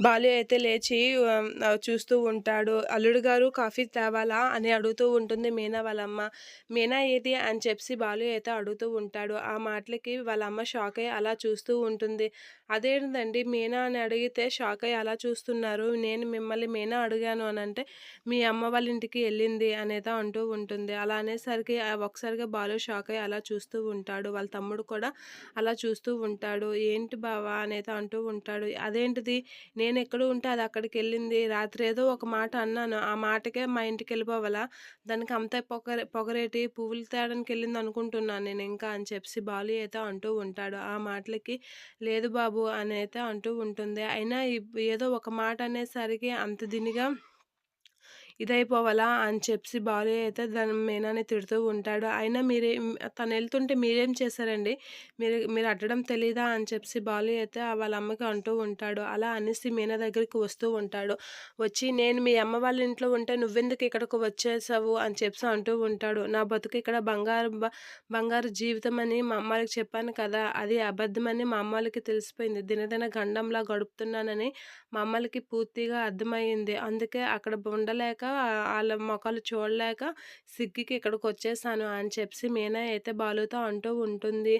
బాలు అయితే లేచి చూస్తూ ఉంటాడు. అల్లుడు గారు కాఫీ తేవాలా అని అడుగుతూ ఉంటుంది మీనా వాళ్ళమ్మ. మీనా ఏది అని చెప్పి బాలు అయితే అడుగుతూ ఉంటాడు. ఆ మాటలకి వాళ్ళ అమ్మ షాక్ అయ్యి అలా చూస్తూ ఉంటుంది. అదేంటండి మీనా అని అడిగితే షాక్ అయ్యి అలా చూస్తున్నారు. నేను మిమ్మల్ని మీనా అడిగాను అని అంటే మీ అమ్మ వాళ్ళ ఇంటికి వెళ్ళింది అనేది అంటూ ఉంటుంది. అలా అనేసరికి ఒకసారిగా బాలు షాక్ అయ్యి అలా చూస్తూ ఉంటాడు. వాళ్ళ తమ్ముడు కూడా అలా చూస్తూ ఉంటాడు. ఏంటి బావా అనేది అంటూ ఉంటాడు. అదేంటిది నేను నేను ఎక్కడ ఉంటే అది అక్కడికెళ్ళింది. రాత్రి ఏదో ఒక మాట అన్నాను. ఆ మాటకే మా ఇంటికి వెళ్ళిపోవాలా దానికి అంత పొగరే పొగరేటి పువ్వులు తేడానికెళ్ళింది అనుకుంటున్నాను నేను ఇంకా అని చెప్పి బాలు అయితే అంటూ ఉంటాడు. ఆ మాటలకి లేదు బాబు అని అయితే అంటూ ఉంటుంది. అయినా ఏదో ఒక మాట అనేసరికి అంత దినిగా ఇదైపోవాలా అని చెప్పి బాలు అయితే దాని మీనాని తిడుతూ ఉంటాడు. అయినా మీరేం వెళ్తుంటే మీరేం చేశారండి? మీరు మీరు అడ్డడం తెలీదా? అని చెప్పి బాలు అయితే వాళ్ళ అమ్మకి అంటూ ఉంటాడు. అలా అనేసి మీనా దగ్గరికి వస్తూ ఉంటాడు. వచ్చి నేను మీ అమ్మ వాళ్ళ ఇంట్లో ఉంటే నువ్వెందుకు ఇక్కడికి వచ్చేసావు? అని చెప్పి అంటూ ఉంటాడు. నా బతుకు ఇక్కడ బంగారు బ బంగారు జీవితం అని మా అమ్మాయిలకి చెప్పాను కదా! అది అబద్ధమని మా అమ్మాయిలకి తెలిసిపోయింది. దినదిన గండంలా గడుపుతున్నానని మా అమ్మలకి పూర్తిగా అర్థమైంది అందుకే అక్కడ ఉండలేక వాళ్ళ మొఖాలు చూడలేక సిగ్గీకి ఇక్కడికి వచ్చేసాను అని చెప్పి మీనా అయితే బాలుతో అంటూ ఉంటుంది.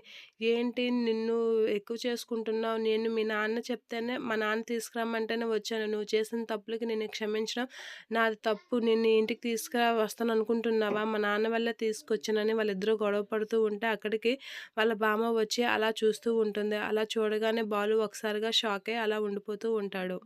ఏంటి నిన్ను ఎక్కువ చేసుకుంటున్నావు. నేను మీ నాన్న చెప్తేనే మా నాన్న తీసుకురమ్మంటేనే వచ్చాను. నువ్వు చేసిన తప్పులకి నిన్ను క్షమించడం నాది తప్పు. నిన్ను ఇంటికి తీసుకురా వస్తాను అనుకుంటున్నావా మా నాన్న వల్లే తీసుకొచ్చానని వాళ్ళిద్దరూ గొడవ పడుతూ ఉంటే అక్కడికి వాళ్ళ బామ్మ వచ్చి అలా చూస్తూ ఉంటుంది. అలా చూడగానే బాలు ఒకసారిగా షాక్ అయ్యి అలా ఉండిపోతూ ఉంటాడు.